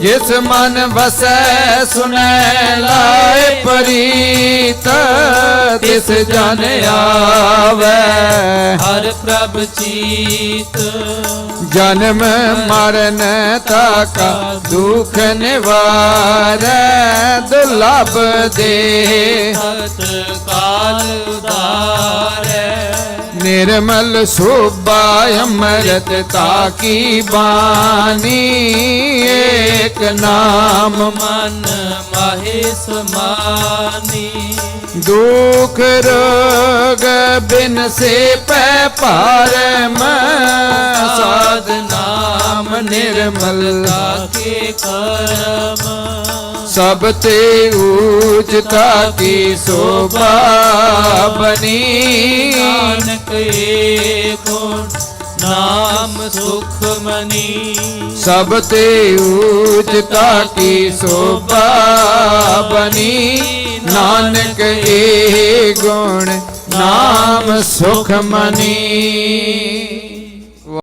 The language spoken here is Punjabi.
ਜਿਸ ਮਨ ਵਸੈ ਸੁਨੈ ਲਾਇ ਪ੍ਰੀਤ ਤਿਸ ਜਨ ਆਵੈ। ਹਰ ਪ੍ਰਭ ਚੀਤ। ਜਨਮ ਮਰਨ ਤਾਕਾ ਦੁਖ ਨਿਵਾਰੈ ਦੁਲਭ ਦੇ। ਸਤ ਕਾਲ ਉਦਾਰੈ ਨਿਰਮਲ ਸੋਭਾ ਅੰਮ੍ਰਿਤ ਤਾਕੀ ਬਾਣੀ ਏਕ ਨਾਮ ਮਨ ਮਾਹੇ ਸਮਾਨੀ। ਦੁਖ ਰੋਗ ਬਿਨ ਸੇ ਪੈ ਪਾਰਮ ਸਾਧ ਨਾਮ ਨਿਰਮਲ ਤਾਕੇ ਕਰਮ। ਸਭ ਤੇ ਊਜਤਾ ਕੀ ਸੋਭਾ ਬਨੀ। ਨਾਨਕ ਏ ਗੁਣ ਨਾਮ ਸੁਖ ਮਨੀ। ਸਭ ਤੇ ਊਜਤਾ ਕੀ ਸੋਭਾ ਬਣੀ ਨਾਨਕ ਏ ਗੁਣ ਨਾਮ ਸੁਖ ਮਨੀ